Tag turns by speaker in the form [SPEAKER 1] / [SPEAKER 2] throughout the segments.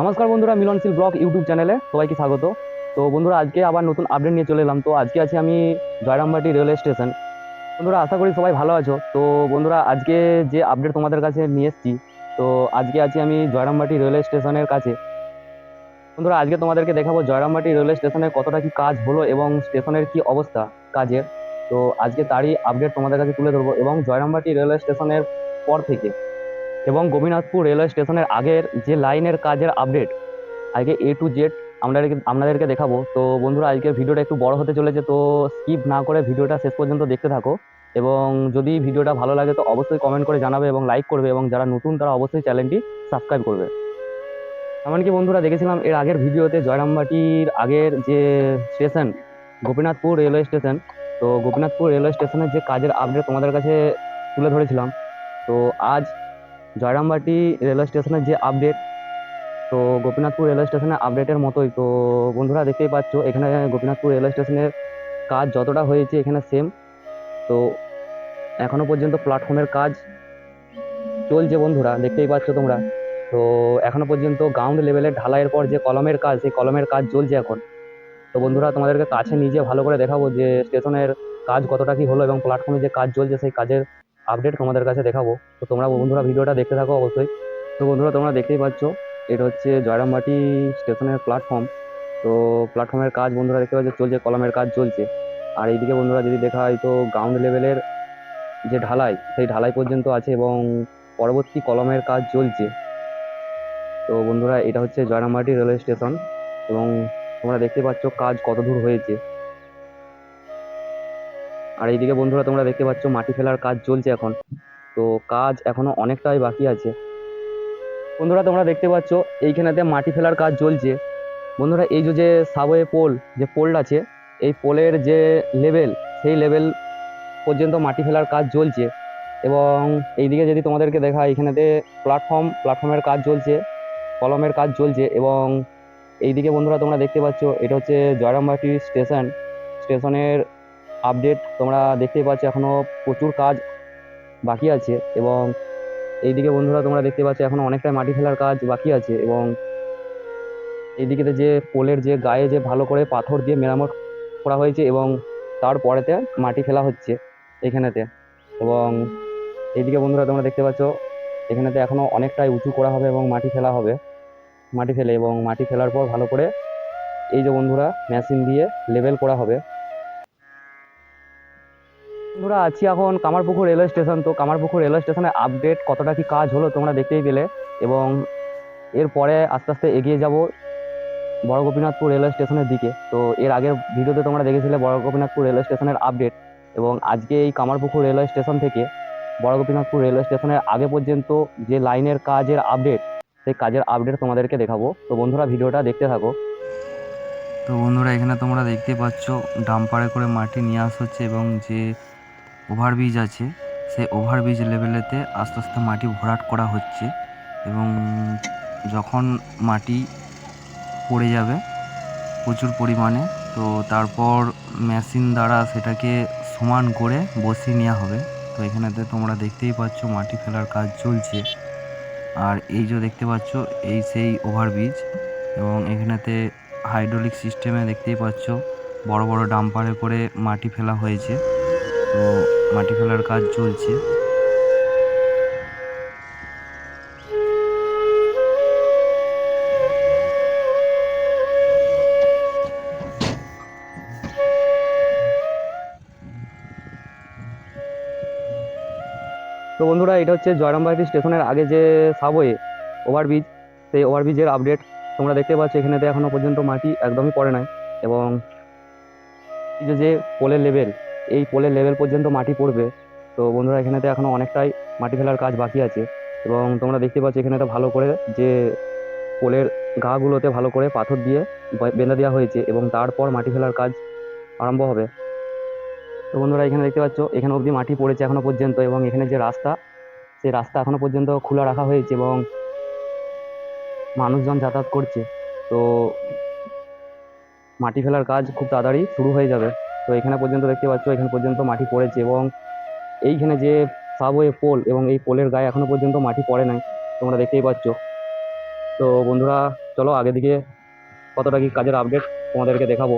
[SPEAKER 1] নমস্কার বন্ধুরা, মিলনশীল blog YouTube চ্যানেলে সবাইকে স্বাগত। তো বন্ধুরা, আজকে আবার নতুন আপডেট নিয়ে চলে এলাম। তো আজকে আছি আমি জয়রামবাটি রেলওয়ে স্টেশন। বন্ধুরা, আশা করি সবাই ভালো আছো। তো বন্ধুরা, আজকে যে আপডেট তোমাদের কাছে নিয়ে এসেছি, তো আজকে আছি আমি জয়রামবাটি রেলওয়ে স্টেশনের কাছে। বন্ধুরা, আজকে তোমাদেরকে দেখাবো জয়রামবাটি রেলওয়ে স্টেশনের কতটা কি কাজ হলো এবং স্টেশনের কি অবস্থা কাজের। তো আজকে তারই আপডেট তোমাদের কাছে তুলে ধরবো এবং জয়রামবাটি রেলওয়ে স্টেশনের পর থেকে। এবং গোপীনাথপুর রেলওয়ে স্টেশনের আগের যে লাইনের কাজের আপডেট আজকে এ টু জেড আপনাদেরকে আপনাদেরকে দেখাবো। তো বন্ধুরা আজকে ভিডিওটা একটু বড় হতে চলেছে, তো স্কিপ না করে ভিডিওটা শেষ পর্যন্ত দেখতে থাকো। এবং যদি ভিডিওটা ভালো লাগে, তো অবশ্যই কমেন্ট করে জানাবে এবং লাইক করবে, এবং যারা নতুন, তারা অবশ্যই চ্যানেলটি সাবস্ক্রাইব করবে। এমনকি বন্ধুরা, দেখেছিলাম এর আগের ভিডিওতে জয়রামবাটির আগের যে স্টেশন গোপীনাথপুর রেলওয়ে স্টেশন, তো গোপীনাথপুর রেলওয়ে স্টেশনের যে কাজের আপডেট তোমাদের কাছে তুলে ধরেছিলাম, তো আজ জয়রামবাটি রেলওয়ে স্টেশনের যে আপডেট তো গোপীনাথপুর রেলওয়ে স্টেশনের আপডেটের মতোই। তো বন্ধুরা দেখতেই পাচ্ছ, এখানে গোপীনাথপুর রেলওয়ে স্টেশনের কাজ যতটা হয়েছে এখানে সেম তো এখনও পর্যন্ত প্ল্যাটফর্মের কাজ চলছে বন্ধুরা, দেখতেই পাচ্ছ তোমরা। তো এখনও পর্যন্ত গ্রাউন্ড লেভেলের ঢালাইয়ের পর যে কলমের কাজ, সেই কলমের কাজ চলছে এখন। তো বন্ধুরা তোমাদেরকে কাছে নিজে ভালো করে দেখাবো যে স্টেশনের কাজ কতটা কি হলো এবং প্ল্যাটফর্মে যে কাজ চলছে, সেই কাজের আপডেট তোমাদের কাছে দেখাবো। তো তোমরা বন্ধুরা ভিডিওটা দেখতে থাকো অবশ্যই। তো বন্ধুরা তোমরা দেখতেই পাচ্ছ এটা হচ্ছে জয়রামবাটি স্টেশনের প্ল্যাটফর্ম তো প্ল্যাটফর্মের কাজ বন্ধুরা দেখতে পাচ্ছ চলছে কলমের কাজ চলছে। আর এইদিকে বন্ধুরা যদি দেখা হয় তো গ্রাউন্ড লেভেলের যে ঢালাই সেই ঢালাই পর্যন্ত আছে এবং পরবর্তী কলমের কাজ চলছে। তো বন্ধুরা এটা হচ্ছে জয়রামবাটি রেলওয়ে স্টেশন এবং তোমরা দেখতে পাচ্ছ কাজ কত দূর হয়েছে। আর এইদিকে বন্ধুরা তোমরা দেখতে পাচ্ছ মাটি ফেলার কাজ চলছে এখন। তো কাজ এখনও অনেকটাই বাকি আছে। বন্ধুরা তোমরা দেখতে পাচ্ছ এইখানেতে মাটি ফেলার কাজ চলছে। বন্ধুরা এই যে সাবওয়ে পোল, যে পোলটা আছে, এই পোলের যে লেভেল, সেই লেভেল পর্যন্ত মাটি ফেলার কাজ চলছে। এবং এইদিকে যদি তোমাদেরকে দেখা এখানেতে প্ল্যাটফর্ম প্ল্যাটফর্মের কাজ চলছে কলমের কাজ চলছে এবং এইদিকে বন্ধুরা তোমরা দেখতে পাচ্ছ, এটা হচ্ছে জয়রামবাটি স্টেশন স্টেশনের আপডেট তোমরা দেখতেই পাচ্ছ, এখনও প্রচুর কাজ বাকি আছে এবং এইদিকে বন্ধুরা তোমরা দেখতে পাচ্ছ, এখনও অনেকটাই মাটি ফেলার কাজ বাকি আছে এবং এইদিকেতে যে পোলের যে গায়ে যে ভালো করে পাথর দিয়ে মেরামত করা হয়েছে এবং তারপরেতে মাটি ফেলা হচ্ছে এখানেতে এবং এইদিকে বন্ধুরা তোমরা দেখতে পাচ্ছ, এখানেতে এখনও অনেকটাই উঁচু করা হবে এবং মাটি ফেলা হবে, মাটি ফেলে এবং মাটি ফেলার পর ভালো করে এই যে বন্ধুরা মেশিন দিয়ে লেভেল করা হবে। বন্ধুরা, আছি এখন কামারপুকুর রেলওয়ে স্টেশন। তো কামারপুকুর রেলওয়ে স্টেশনের আপডেট কতটা কি কাজ হলো তোমরা দেখতেই পেলে এবং এরপরে আস্তে আস্তে এগিয়ে যাব বড় গোপীনাথপুর রেলওয়ে স্টেশনের দিকে। তো এর আগের ভিডিওতে তোমরা দেখেছিলে বড় গোপীনাথপুর রেলওয়ে স্টেশনের আপডেট এবং আজকে এই কামারপুকুর রেলওয়ে স্টেশন থেকে বড় গোপীনাথপুর রেলওয়ে স্টেশনের আগে পর্যন্ত যে লাইনের কাজের আপডেট সেই কাজের আপডেট তোমাদেরকে দেখাবো। তো বন্ধুরা, ভিডিওটা দেখতে থাকো।
[SPEAKER 2] তো বন্ধুরা, এখানে তোমরা দেখতে পাচ্ছ, ডাম্পারে করে মাটি নিয়ে আসা হচ্ছে এবং যে ওভারব্রিজ আছে। সেই ওভারব্রিজ লেভেলেতে আস্তে আস্তে মাটি ভরাট করা হচ্ছে এবং যখন মাটি পড়ে যাবে প্রচুর পরিমাণে, তো তারপর মেশিন দ্বারা সেটাকে সমান করে বসিয়ে নেওয়া হবে। তো এখানেতে তোমরা দেখতেই পাচ্ছ মাটি ফেলার কাজ চলছে। আর এই যে দেখতে পাচ্ছ, এই সেই ওভারব্রিজ এবং এখানেতে হাইড্রোলিক সিস্টেমে দেখতেই পাচ্ছ বড় বড় ডাম্পারে করে মাটি ফেলা হয়েছে। তো মাটি ফেলার কাজ চলছে।
[SPEAKER 1] তো বন্ধুরা, এটা হচ্ছে জয়রামবাটি স্টেশনের আগে যে সাবওয়ে ওভারব্রিজ সেই ওভারব্রিজের আপডেট তোমরা দেখতে পাচ্ছ এখনও পর্যন্ত মাটি একদমই পড়ে নাই। এবং যে পোলের লেভেল এই পোলের লেভেল পর্যন্ত মাটি পড়বে। তো বন্ধুরা এখানেতে এখনও অনেকটাই মাটি ফেলার কাজ বাকি আছে। এবং তোমরা দেখতে পাচ্ছ এখানেতে ভালো করে যে পোলের গাগুলোতে ভালো করে পাথর দিয়ে বেঁধে দেওয়া হয়েছে এবং তারপর মাটি ফেলার কাজ আরম্ভ হবে। তো বন্ধুরা, এখানে দেখতে পাচ্ছ, এখানে অবধি মাটি পড়েছে এখনও পর্যন্ত এবং এখানে যে রাস্তা সেই রাস্তা এখনও পর্যন্ত খোলা রাখা হয়েছে এবং মানুষজন যাতায়াত করছে। তো মাটি ফেলার কাজ খুব তাড়াতাড়ি শুরু হয়ে যাবে। তো এখানে পর্যন্ত দেখতে পাচ্ছ, এখানে পর্যন্ত মাটি পড়েছে এবং এইখানে যে সাবওয়ে পোল এবং এই পোলের গায়ে এখনও পর্যন্ত মাটি পড়ে নাই, তোমরা দেখতেই পাচ্ছ। তো বন্ধুরা, চলো আগে দিকে কতটা কি কাজের আপডেট তোমাদেরকে দেখাবো।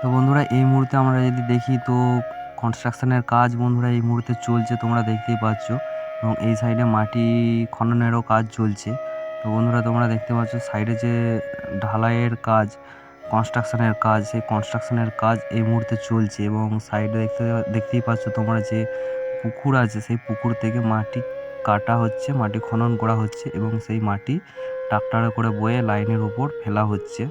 [SPEAKER 2] তো বন্ধুরা, এই মুহূর্তে আমরা যদি দেখি, তো কনস্ট্রাকশনের কাজ বন্ধুরা এই মুহূর্তে চলছে, তোমরা দেখতেই পাচ্ছ। এবং এই সাইডে মাটি খননেরও কাজ চলছে। তো বন্ধুরা, তোমরা দেখতে পাচ্ছ সাইডে যে ঢালাইয়ের কাজ কনস্ট্রাকশনের কাজ, সেই কনস্ট্রাকশনের কাজ এই মুহূর্তে চলছে এবং সাইডে দেখতে, দেখতেই পাচ্ছ তোমরা যে পুকুর আছে, সেই পুকুর থেকে মাটি কাটা হচ্ছে, মাটি খনন করা হচ্ছে এবং সেই মাটি ট্রাক্টরে করে বয়ে লাইনের উপর ফেলা হচ্ছে।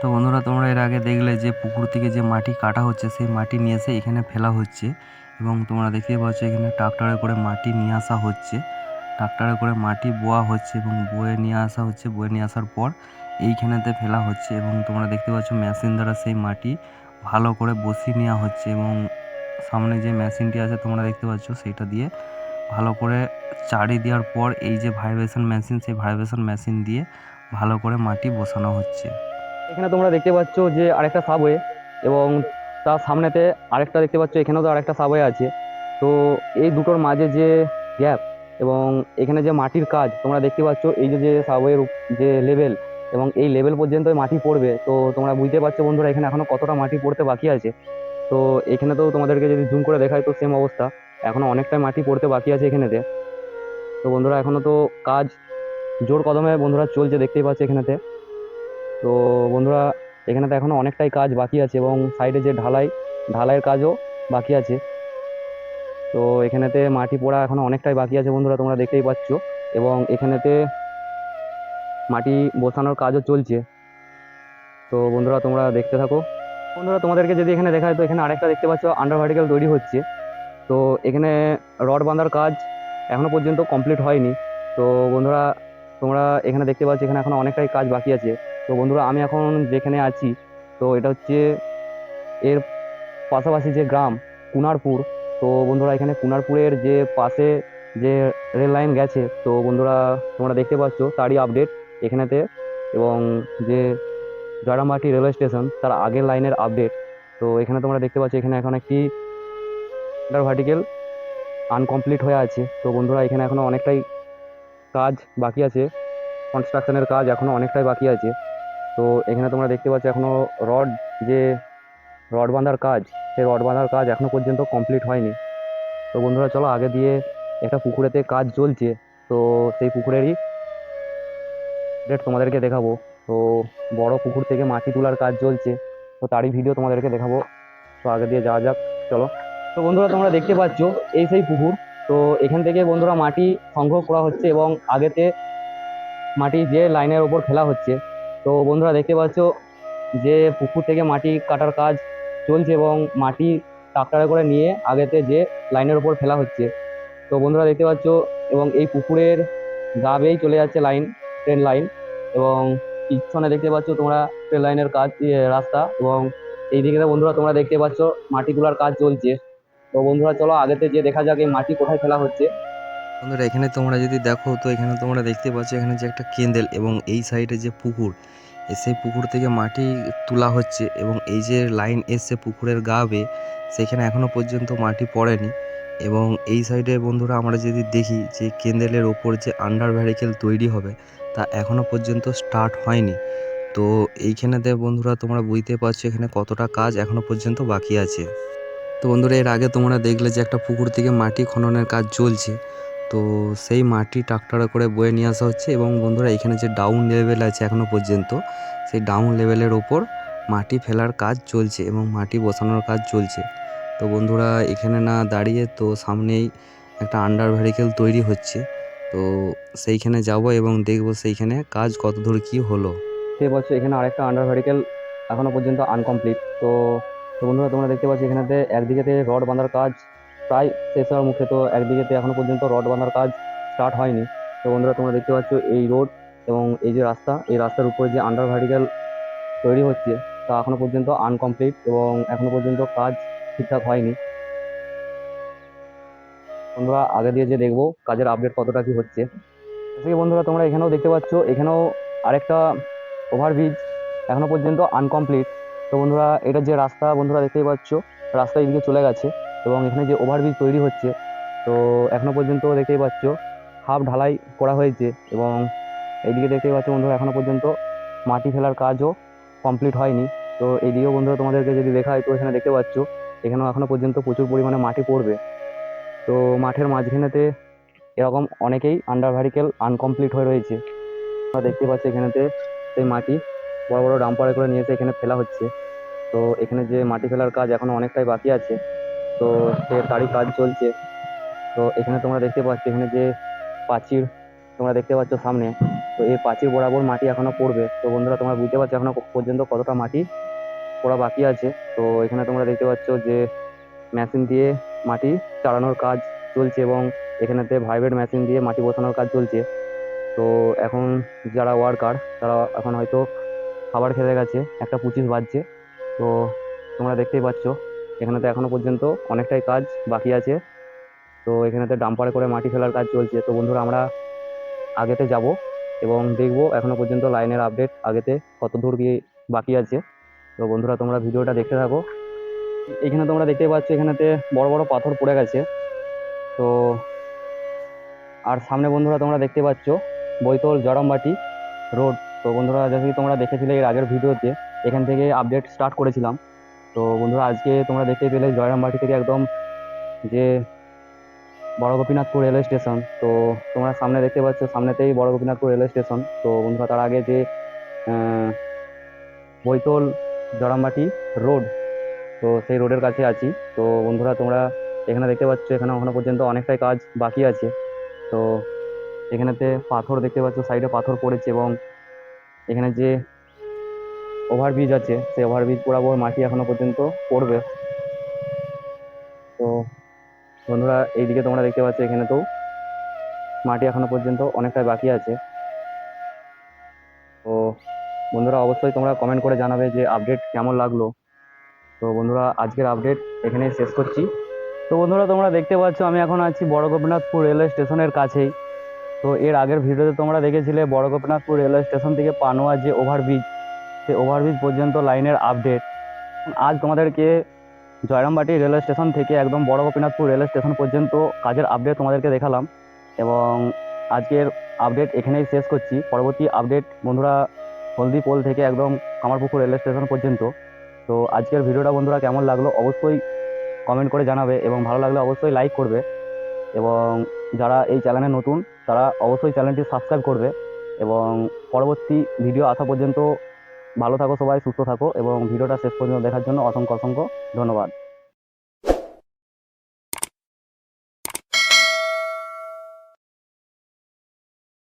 [SPEAKER 2] তো বন্ধুরা, তোমরা এর আগে দেখলে যে পুকুর থেকে যে মাটি কাটা হচ্ছে, সেই মাটি নিয়ে এসে এখানে ফেলা হচ্ছে। এবং তোমরা দেখতে পাচ্ছ এখানে ট্রাক্টরে করে মাটি নিয়ে আসা হচ্ছে। ট্রাক্টরে করে মাটি বোয়া হচ্ছে এবং বয়ে নিয়ে আসা হচ্ছে। বয়ে নিয়ে আসার পর এইখানেতে ফেলা হচ্ছে এবং তোমরা দেখতে পাচ্ছ মেশিন দ্বারা সেই মাটি ভালো করে বসিয়ে নেওয়া হচ্ছে এবং সামনে যে মেশিনটি আছে তোমরা দেখতে পাচ্ছ সেইটা দিয়ে ভালো করে চাড়ি দেওয়ার পর এই যে ভাইব্রেশন মেশিন, সেই ভাইব্রেশন মেশিন দিয়ে ভালো করে মাটি বসানো হচ্ছে।
[SPEAKER 1] এখানে তোমরা দেখতে পাচ্ছ যে আরেকটা সাবওয়ে এবং তার সামনেতে আরেকটা দেখতে পাচ্ছ, এখানেও তো আরেকটা সাবওয়ে আছে। তো এই দুটোর মাঝে যে গ্যাপ এবং এখানে যে মাটির কাজ, তোমরা দেখতে পাচ্ছ এই যে যে সাবওয়ের যে লেভেল এবং এই লেভেল পর্যন্ত মাটি পড়বে। তো তোমরা বুঝতে পারছ বন্ধুরা, এখানে এখনও কতটা মাটি পড়তে বাকি আছে। তো এখানে তো তোমাদেরকে যদি জুম করে দেখায় তো সেম অবস্থা। এখনও অনেকটাই মাটি পড়তে বাকি আছে এখানেতে। তো বন্ধুরা এখনও তো কাজ জোর কদমে বন্ধুরা চলছে, দেখতেই পাচ্ছ এখানেতে। তো বন্ধুরা এখানে তো এখনও অনেকটাই কাজ বাকি আছে এবং সাইডে যে ঢালাই, ঢালাইয়ের কাজও বাকি আছে। তো এখানেতে মাটি পোড়া এখনও অনেকটাই বাকি আছে বন্ধুরা, তোমরা দেখতেই পাচ্ছ। এবং এখানেতে মাটি বসানোর কাজও চলছে। তো বন্ধুরা, তোমরা দেখতে থাকো। বন্ধুরা, তোমাদেরকে যদি এখানে দেখায়, তো এখানে আরেকটা দেখতে পাচ্ছ আন্ডার ভার্টিক্যাল তৈরি হচ্ছে। তো এখানে রড বাঁধার কাজ এখনও পর্যন্ত কমপ্লিট হয়নি। তো বন্ধুরা, তোমরা এখানে দেখতে পাচ্ছ, এখানে এখনও অনেকটাই কাজ বাকি আছে। তো বন্ধুরা, আমি এখন যেখানে আছি, তো এটা হচ্ছে এর পাশাপাশি যে গ্রাম, কুনারপুর। তো বন্ধুরা, এখানে কুনারপুরের যে পাশে যে রেল লাইন গেছে, তো বন্ধুরা, তোমরা দেখতে পাচ্ছ তারই আপডেট এখানেতে। এবং যে জয়রামবাটি রেলওয়ে স্টেশন, তার আগের লাইনের আপডেট তো এখানে তোমরা দেখতে পাচ্ছ, এখানে এখন একটি ভার্টিক্যাল আনকমপ্লিট হয়ে আছে। তো বন্ধুরা, এখানে এখনও অনেকটাই কাজ বাকি আছে। কনস্ট্রাকশনের কাজ এখনও অনেকটাই বাকি আছে। তো এখানে তোমরা দেখতে পাচ্ছ এখনও রড যে রড বাঁধার কাজ, সেই রড বাঁধার কাজ এখনও পর্যন্ত কমপ্লিট হয়নি। তো বন্ধুরা, চলো আগে দিয়ে একটা পুকুরেতে কাজ চলছে। তো সেই পুকুরেরই ডেট তোমাদেরকে দেখাবো। তো বড় পুকুর থেকে মাটি তোলার কাজ চলছে। তো তারই ভিডিও তোমাদেরকে দেখাবো। তো আগে দিয়ে যাওয়া যাক, চলো। তো বন্ধুরা, তোমরা দেখতে পাচ্ছ এই সেই পুকুর। তো এখান থেকে বন্ধুরা মাটি সংগ্রহ করা হচ্ছে এবং আগেতে মাটি যে লাইনের ওপর ফেলা হচ্ছে তো বন্ধুরা দেখতে পাচ্ছ যে পুকুর থেকে মাটি কাটার কাজ চলছে এবং মাটি ট্রাক্টরে করে নিয়ে আগেতে যে লাইনের ওপর ফেলা হচ্ছে। তো বন্ধুরা দেখতে পাচ্ছ এবং এই পুকুরের গা বেয়েই চলে যাচ্ছে লাইন ট্রেন লাইন এবং পিছনে দেখতে পাচ্ছ তোমরা ট্রেন লাইনের কাজ ইয়ে, রাস্তা এবং এই দিকে বন্ধুরা তোমরা দেখতে পাচ্ছ মাটি তোলার কাজ চলছে। তো বন্ধুরা চলো আগেতে যে দেখা যাক এই মাটি কোথায় ফেলা হচ্ছে।
[SPEAKER 2] বন্ধুরা, এখানে তোমরা যদি দেখো, তো এখানে তোমরা দেখতে পাচ্ছ এখানে যে একটা কেন্দেল এবং এই সাইডে যে পুকুর সেই পুকুর থেকে মাটি তোলা হচ্ছে এবং এই যে লাইন এসছে পুকুরের গা বেয়ে, সেখানে এখনও পর্যন্ত মাটি পড়েনি এবং এই সাইডে বন্ধুরা আমরা যদি দেখি যে কেন্দেলের ওপর যে আন্ডার ভ্যারিকেল তৈরি হবে, তা এখনও পর্যন্ত স্টার্ট হয়নি। তো এইখানেতে বন্ধুরা, তোমরা বুঝতে পারছ এখানে কতটা কাজ এখনও পর্যন্ত বাকি আছে। তো বন্ধুরা, এর আগে তোমরা দেখলে যে একটা পুকুর থেকে মাটি খননের কাজ চলছে। তো সেই মাটি ট্রাক্টরে করে বয়ে নিয়ে আসা হচ্ছে এবং বন্ধুরা এখানে যে ডাউন লেভেল আছে এখনও পর্যন্ত, সেই ডাউন লেভেলের ওপর মাটি ফেলার কাজ চলছে এবং মাটি বসানোর কাজ চলছে। তো বন্ধুরা এখানে না দাঁড়িয়ে তো সামনেই একটা আন্ডার ভ্যারিকেল তৈরি হচ্ছে। তো সেইখানে যাব এবং দেখব সেইখানে কাজ কত দূর কী হলো।
[SPEAKER 1] দেখতে পাচ্ছ এখানে আরেকটা আন্ডার ভার্টিক্যাল এখনও পর্যন্ত আনকমপ্লিট তো বন্ধুরা তোমরা দেখতে পাচ্ছ এখানেতে একদিকেতে রড বাঁধার কাজ প্রায় শেষ হওয়ার মুখে তো একদিকেতে এখনও পর্যন্ত রড বাঁধার কাজ স্টার্ট হয়নি। তো বন্ধুরা, তোমরা দেখতে পাচ্ছ এই রোড এবং এই যে রাস্তা, এই রাস্তার উপরে যে আন্ডার ভার্টিক্যাল তৈরি হচ্ছে, তা এখনও পর্যন্ত আনকমপ্লিট এবং এখনও পর্যন্ত কাজ ঠিকঠাক হয়নি। বন্ধুরা, আগে দিয়ে যে দেখব, কাজের আপডেট কতটা কি হচ্ছে। থেকে বন্ধুরা, তোমরা এখানেও দেখতে পাচ্ছ, এখানেও আরেকটা ওভারব্রিজ এখনও পর্যন্ত আনকমপ্লিট তো বন্ধুরা, এটা যে রাস্তা, বন্ধুরা দেখতেই পাচ্ছ, রাস্তা এদিকে চলে গেছে। এবং এখানে যে ওভারব্রিজ তৈরি হচ্ছে, তো এখনও পর্যন্ত দেখতেই পাচ্ছ হাফ ঢালাই করা হয়েছে এবং এইদিকে দেখতেই পাচ্ছ বন্ধুরা, এখনও পর্যন্ত মাটি ফেলার কাজও কমপ্লিট হয়নি। তো এইদিকেও বন্ধুরা, তোমাদেরকে যদি দেখা হয়, তো এখানে দেখতে পাচ্ছ, এখানেও এখনও পর্যন্ত প্রচুর পরিমাণে মাটি পড়বে। তো মাঠের মাঝখানেতে এরকম অনেকেই আন্ডার ভ্যারিকেল আনকমপ্লিট হয়ে রয়েছে। আমরা দেখতে পাচ্ছি এখানেতে সেই মাটি বড় বড় ডাম্পারে করে নিয়ে এসে এখানে ফেলা হচ্ছে। তো এখানে যে মাটি ফেলার কাজ এখনও অনেকটাই বাকি আছে। তো সে তারই কাজ চলছে। তো এখানে তোমরা দেখতে পাচ্ছ, এখানে যে প্রাচীর তোমরা দেখতে পাচ্ছ সামনে, তো এই প্রাচীর বরাবর মাটি এখনও পড়বে। তো বন্ধুরা, তোমরা বুঝতে পারছ এখনও পর্যন্ত কতটা মাটি পড়া বাকি আছে। তো এখানে তোমরা দেখতে পাচ্ছ যে মেশিন দিয়ে মাটি চালানোর কাজ চলছে এবং এখানেতে ভাইব্রেট মেশিন দিয়ে মাটি বসানোর কাজ চলছে। তো এখন যারা ওয়ার্কার তারা এখন হয়তো খাবার খেতে গেছে। একটা পঁচিশ বাজছে। তো তোমরা দেখতেই পাচ্ছ এখানেতে এখনও পর্যন্ত অনেকটাই কাজ বাকি আছে। তো এখানেতে ডাম্পারে করে মাটি ফেলার কাজ চলছে। তো বন্ধুরা, আমরা আগেতে যাব এবং দেখব এখনও পর্যন্ত লাইনের আপডেট আগেতে কত দূর গিয়ে বাকি আছে। তো বন্ধুরা, তোমরা ভিডিওটা দেখতে থাকো। এখানে তোমরা দেখতে পাচ্ছ, এখানেতে বড় বড় পাথর পড়ে গেছে। তো আর সামনে বন্ধুরা, তোমরা দেখতে পাচ্ছ বৈতল জড়ামবাটি রোড। তো বন্ধুরা, যদি তোমরা দেখেছিলে এর আগের ভিডিওতে, এখান থেকে আপডেট স্টার্ট করেছিলাম। তো বন্ধুরা, আজকে তোমরা দেখতে পেলে জয়রামবাটি থেকে একদম যে বড় গোপীনাথপুর রেলওয়ে স্টেশন। তো তোমরা সামনে দেখতে পাচ্ছ, সামনেতেই বড় গোপীনাথপুর রেলওয়ে স্টেশন। তো বন্ধুরা, তার আগে যে বৈতল জড়ামবাটি রোড, তো সেই রোডের কাছে আছি। তো বন্ধুরা, তোমরা এখানে দেখতে পাচ্ছ, এখানে এখনও পর্যন্ত অনেকটাই কাজ বাকি আছে। তো এখানেতে পাথর দেখতে পাচ্ছ, সাইডে পাথর পড়েছে এবং এখানে যে ওভারব্রিজ আছে, সেই ওভারব্রিজ বরাবর মাটি এখনও পর্যন্ত পড়বে। তো বন্ধুরা, এইদিকে তোমরা দেখতে পাচ্ছ এখানে তো মাটি এখনও পর্যন্ত অনেকটাই বাকি আছে। তো বন্ধুরা, অবশ্যই তোমরা কমেন্ট করে জানাবে যে আপডেট কেমন লাগল। তো বন্ধুরা, আজকের আপডেট এখানে শেষ করছি। তো বন্ধুরা, তোমরা দেখতে পাচ্ছ আমি এখন আছি বড় গোপীনাথপুর রেলওয়ে স্টেশনের কাছেই। তো এর আগের ভিডিওতে তোমরা দেখেছিলে বড় গোপীনাথপুর রেলওয়ে স্টেশন থেকে পানোয়া যে ওভারব্রিজ সেই ওভারব্রিজ পর্যন্ত লাইনের আপডেট আজ তোমাদেরকে জয়রামবাটি রেলওয়ে স্টেশন থেকে একদম বড় গোপীনাথপুর রেলওয়ে স্টেশন পর্যন্ত কাজের আপডেট তোমাদেরকে দেখালাম এবং আজকের আপডেট এখানেই শেষ করছি। পরবর্তী আপডেট বন্ধুরা হলদি পোল থেকে একদম কামারপুকুর রেলওয়ে স্টেশন পর্যন্ত। তো আজকের ভিডিওটা বন্ধুরা কেমন লাগল অবশ্যই কমেন্ট করে জানাবে এবং ভালো লাগলে অবশ্যই লাইক করবে এবং যারা এই চ্যানেলে নতুন তারা অবশ্যই চ্যানেলটি সাবস্ক্রাইব করবে এবং পরবর্তী ভিডিও আসা পর্যন্ত ভালো থাকো সবাই সুস্থ থাকো এবং ভিডিওটা শেষ পর্যন্ত দেখার জন্য অসংখ্য অসংখ্য ধন্যবাদ।